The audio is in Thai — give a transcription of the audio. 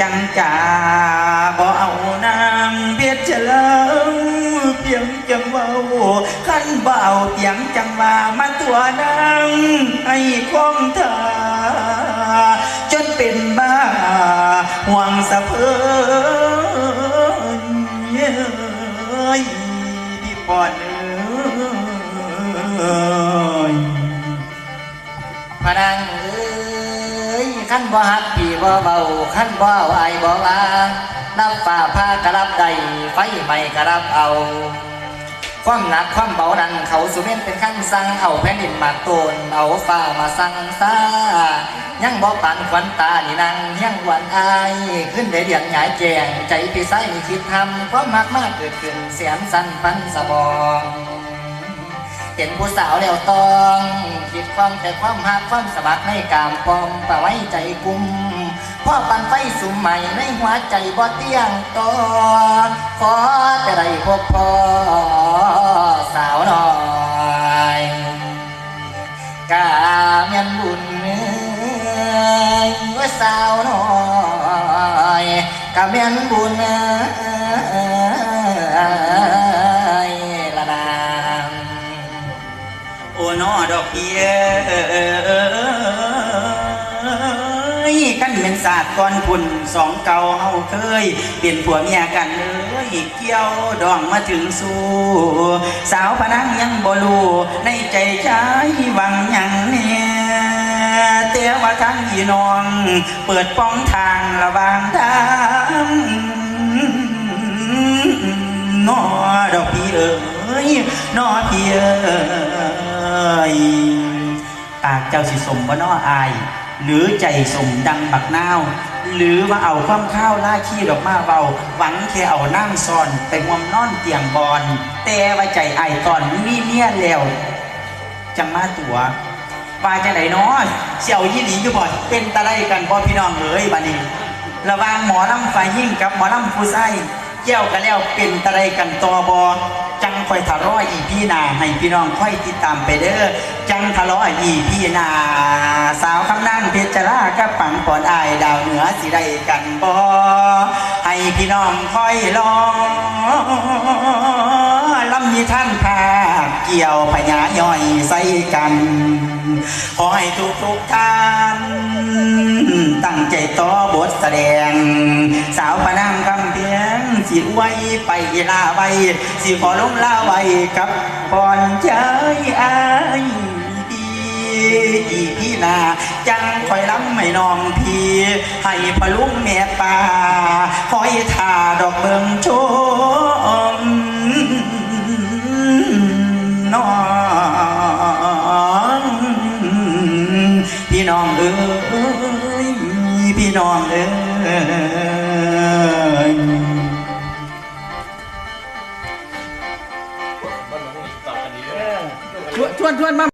จังจ่าบ่เอานางเบียดเฉลิมเพียงจังเว้าขันเบาเตียงจังว่ามาตัวนางให้คงเธอจนเป็นบ้าห่วงสะเพอนเอ้ยพี่ปอดเอ้ยพนังเอ้ยขั้นบ่ฮักพี่ บ่เบาขั้นบ่เอาอายบ่ว่าน้ำฝ่าผ้ากระรับใดไฟใหม่กระรับเอา ความหนักความเบาดันเขาสุเมนเป็นขั้นสั่งเอาแผ่นดินมาโตนเอาฟ้ามาสั่งซายังบ่ปานควันตานี่นางยังหวันอาย ขึ้นได้เดียนหงายแจงใจพี่ไส้นี่คิดทำความมากมากเกิดขึ้นเสียนสั้นปันสะบองเห็นผู้สาวแล้วต้องคิดความแต่ความหักความสมัครในกามปองปะไว้ใจกุม พ่อปันไฟสุมใหม่ในหัวใจบ่เตี้ยงต่อขอแต่ได้พบพ่อสาวน้อยกาเมียนบุญเอ้ยว่าสาวน้อยกาเมียนบุญเอ้ยละนางโอ้นอดอกเบี้ย กันเป็นศาสตร์ก่อนพุ่นสองเก่าเฮาเคย เป็นผัวเมียกันเลยเกี่ยวดองมาถึงสู่ สาวพนังยังบ่รู้ในใจชายหวังยังเนี่ยแต่ว่าทางพี่น้อง เปิดป้องทางระวางทางนอดอกพี่เอ๋ยนอพี่เอ๋ยปากเจ้าสิสมบ่นออาย หรือใจสมดังบักนาว หรือว่าเอาความข้าวล่าขี้ดอกมาเบาหวังแค่เอานั่งซ่อนไปงวมนอนเตียงบอนแต่ว่าใจไอตอนมีเมียแล้วจังมาตัวว่าจะไหนเนาะเสี่ยวยี่หลีอยู่บ่เป็นตาได้กันบ่พี่น้องเอ้ยบัดนี้ระวางหมอลำฝ่ายยิ่งกับหมอลำผู้ใส่เกี่ยวกันแล้วเป็นตะไรกันตอบอจัง คอยทะเลาะอีพี่นาให้พี่น้องค่อยติดตามไปเด้อจังทะเลาะอีพี่นา สาวคำนั่งเพชรรากับปังปอนอายดาวเหนือสิได้กันบอให้พี่น้องค่อยรอลำมีท่านพาเกี่ยวพญาย่อยใส่กันขอให้ทุกทุกท่านตั้งใจต่อบทแสดง สาวพนังกำเพียง สิไว้ไปลาไว้สิขอลงลาไว้กับปอนใจอายดีอีพี่นาจังคอยล้ำไม่น้องพี่ให้พลุงแม่ป่าคอยท่าดอกเบิงชมน้องพี่น้องเอ้ยพี่น้องเอ้ย on, come on, mom.